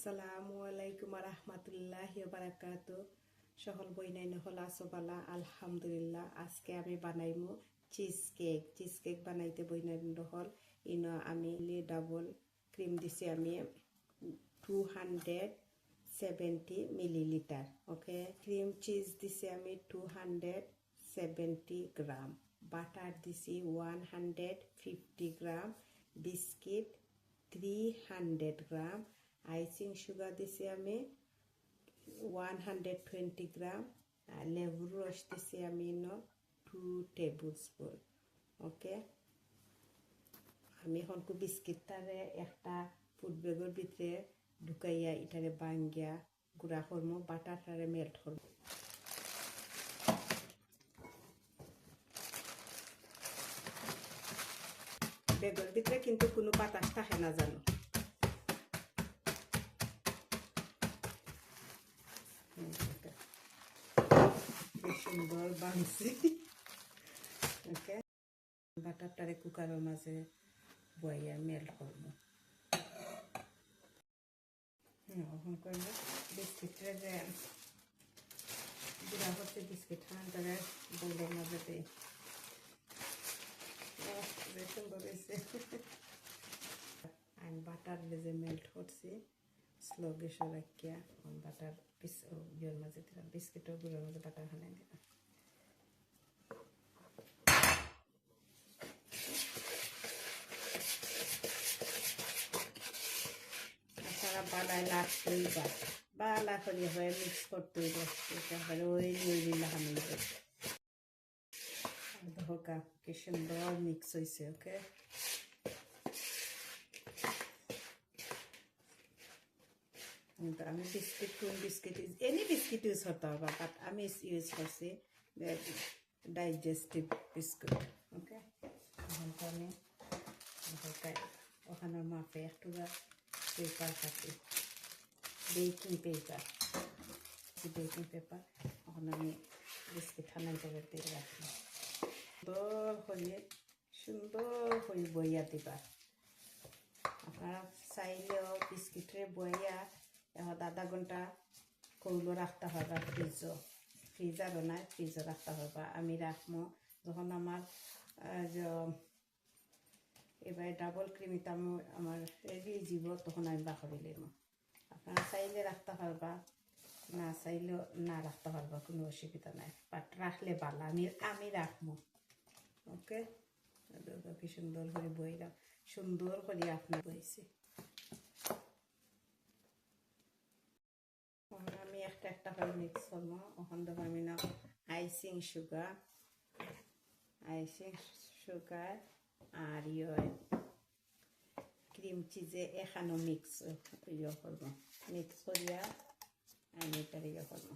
আসসালামু আলাইকুম রহমতুল্লাহ বারাকাত। সকল বইনাই নহল আসবালা আলহামদুলিল্লাহ, আজকে আমি বানাইমু চিজ কেক চিজ কেক বানাইতে বইনাই নহল, ইন আমি ডাবল ক্রিম দিছি আমি two hundred seventy millilitre okay cream cheese দিছি আমি two hundred seventy gram butter দিছি one hundred fifty gram biscuit three hundred gram icing sugar দিছি আমি ওয়ান হান্ড্রেড টুয়েন্টি গ্রাম আর লেবুর রস দিছি আমি ন টু টেবিল স্পুন ওকে আমি হনকু বিস্কিটটারে একটা ফুড বেগের ভিতরে ঢুকাইয়া ইটারে বাঙ্গিয়া গুড়া করমো বাটারটারে মেল্ট করব বেগের ভিতরে কিন্তু কোনো বাতাস থাকে না জানো কি সুন্দর বানছি। ওকে? বাটারটারে কুকারের মাঝে বইয়া মেল্ট করব। এখন করব বিস্কিটটা যে গুড়া বিস্কিট খানটারে বইলের মাঝে দিই সুন্দর হয়েছে। বাটার যে মেল্ট করছি। স্লো গ্যাসে রাখিয়া বাটার পিস ইয়ের মাঝে দিলাম। বিস্কিটের গুঁড়োর মাঝে বাটার খানে দিলাম। সারা বা বালা হয়ে মিক্স করতেই তারপরে ওই সুন্দর মিক্স হয়েছে ওকে আমি বিস্কিট কোন বিস্কিট এনি বিস্কিট ইউজ করতে পারবা বাট আমি ইউজ করছি ডাইজেস্টিভ বিস্কুট ওকে আমি ওখানের মাপে একটু পেপার কাটি বেকিং পেপার বেকিং পেপার ওখানে আমি বিস্কিট ঠান্ডা করে রাখি সুন্দর করে সুন্দর করে বইয়া দিবা আপনারা চাইলেও বিস্কিটরে বইয়া এখন আধা ঘণ্টা করল রাখতে হবে ফ্রিজও ফ্রিজারও নাই ফ্রিজও রাখতে হবে আমি রাখব যখন আমার এবার ডাবল ক্রিমিটা আমি আমার রেডি যাব তখন আমি বাকরি লিম আপনারা চাইলে রাখতে পারবা না চাইলেও না রাখতে পারবা কোনো অসুবিধা নাই। বাট রাখলে ভালো, আমি আমি রাখব ওকে কি সুন্দর করে বইলাম সুন্দর করে আপনি বইছি আমি একটা মিক্স করব ওখান থেকে আমি না আইসিং সুগার আইসিং সুগার আর ইয়ে ক্রিম চিজে এখানো মিক্স ইয়ে করব মিক্স করিয়া আমি এটা ইয়ে করব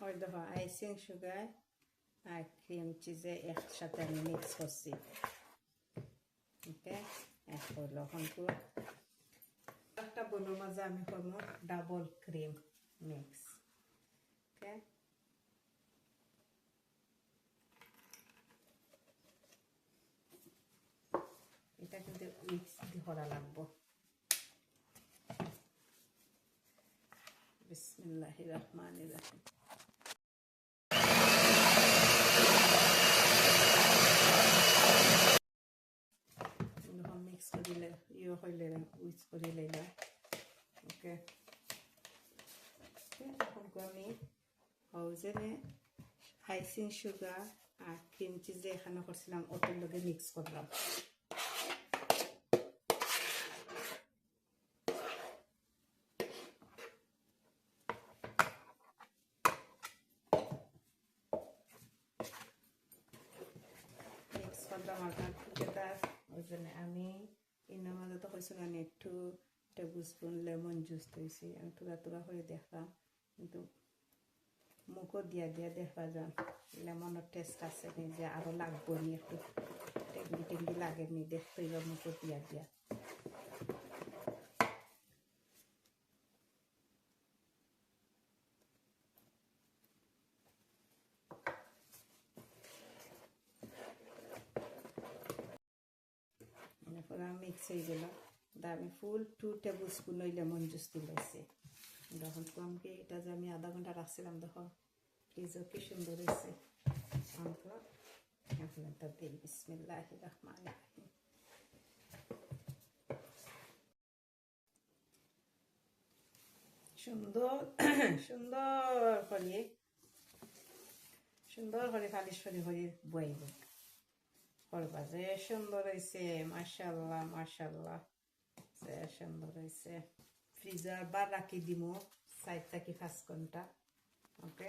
ওই দেখো আইসিং সুগার আর ক্রিম চিজে একসাথে আমি মিক্স করছি ওকে এক হলো এখন একটা বলো মাঝে আমি করব ডাবল ক্রিম মিক্স ওকে এটা কিন্তু মিক্স করা লাগবো বিসমিল্লাহ রহমান রহিম মিক্স করিলে ইয়ে হইলে লইলা ওকে। এখন আমি হাউজেনে আইসিং সুগার আর ক্রিম চিজ এখানে করছিলাম, ওটার লগে মিক্স করলাম। মিক্স করলাম আপনার যেটা যেনে আমি ইনার মাঝে তো কইছো না একটু টেবিল স্পুন লেমন জুস তৈছি আমি তুরা তুরা করে দেখলাম কিন্তু মুখও দিয়া দিয়া দেখবা যান। লেমনের টেস্ট আছে নি যে আরও লাগবো নি একটু। টেঙ্গি টেঙ্গি লাগে নি, দেখতেই বা মুখও দিয়া দিয়া। পুরা মিক্স হয়ে গেল আমি full two tablespoon lemon juice দিলাইছি তখন কম কি এটা যে আমি আধা ঘণ্টা রাখছিলাম দেখো ফ্রিজও কি সুন্দর হয়েছে। সুন্দর সুন্দর করে সুন্দর করে ফালিশ করে করে বইব। করবা যে সুন্দর হয়েছে মাশাল্লাহ মাশাল্লাহ যে সুন্দর হয়েছে ফ্রিজার বার রাখি দিব চার থেকে পাঁচ ঘণ্টা ওকে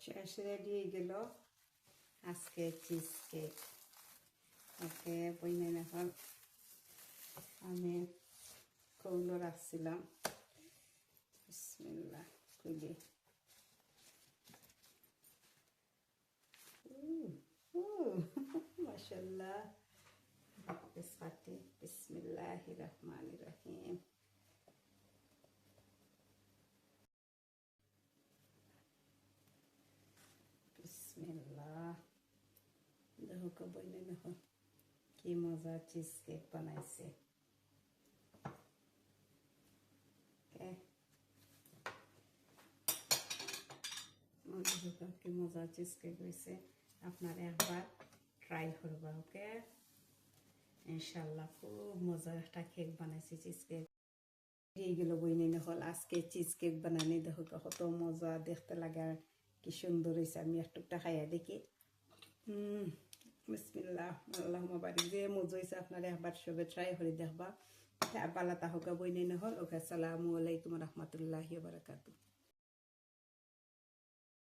শেষ রেডি হয়ে গেল আজকে চিজ কেক ওকে বইনেন এখন আমি কৌলো রাখছিলাম বিসমিল্লাহ খুলি মাশাল্লাহ বিসফাতি বিসমিল্লাহ রহমান রহিম বিসমিল্লাহ দেখো কবই না দেখো কি মজা চিজ কেক বানাইছে. কি মজা চিজ কেক হয়েছে আপনারা একবার ট্রাই করবা ওকে ইনশাল্লাহ খুব মজার একটা কেক বানাইছি চিজ কেক এই গেল বইনি হল, আজকে চিজ কেক বানানি, দেখো কত মজা, দেখতে লাগে কি সুন্দর হয়েছে আমি একটুকটা খাইয়া দেখি। হুম বিসমিল্লাহ যে মজা হয়েছে আপনারা একবার সবে ট্রাই করে দেখবা। বালা তাহকা বইনি হল, ওকে, আসসালামু আলাইকুম রহমতুল্লাহি বারাকাতু